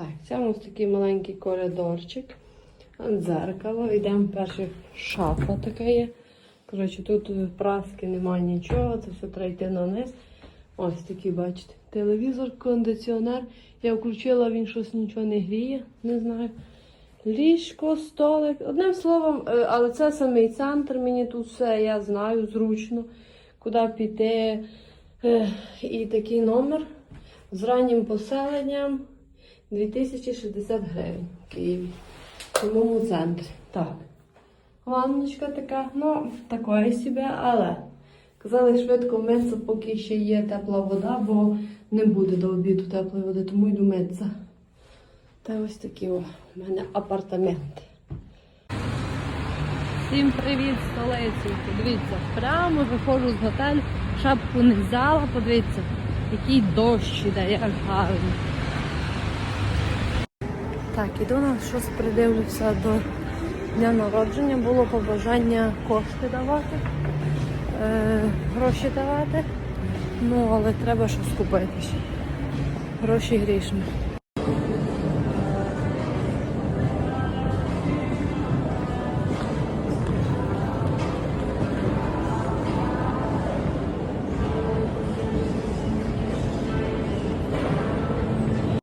Так, це ось такий маленький коридорчик. Дзеркало. Йдемо перше шафа така є. Коротше, тут праски немає нічого, це все треба йти на низ. Ось такий, бачите, телевізор, кондиціонер. Я включила, він щось нічого не гріє, не знаю. Ліжко, столик. Одним словом, е, але це самий центр, мені тут все, я знаю, зручно, куди піти. Е, І такий номер з раннім поселенням 2060 гривень в Києві. В самому центрі. Так. Ванночка така, ну, такої собі, але казали швидко митися, поки ще є тепла вода, бо не буде до обіду теплої води, тому йду митися. Та ось такі о, в мене апартаменти. Всім привіт, столицю. Подивіться, прямо виходжу з готелю, шапку не взяла, подивіться, який дощ іде, як гарно. Так, іду на щось придивлюся до дня народження. Було побажання кошти давати, е, гроші давати. Ну, але треба щось купити. Гроші грішні.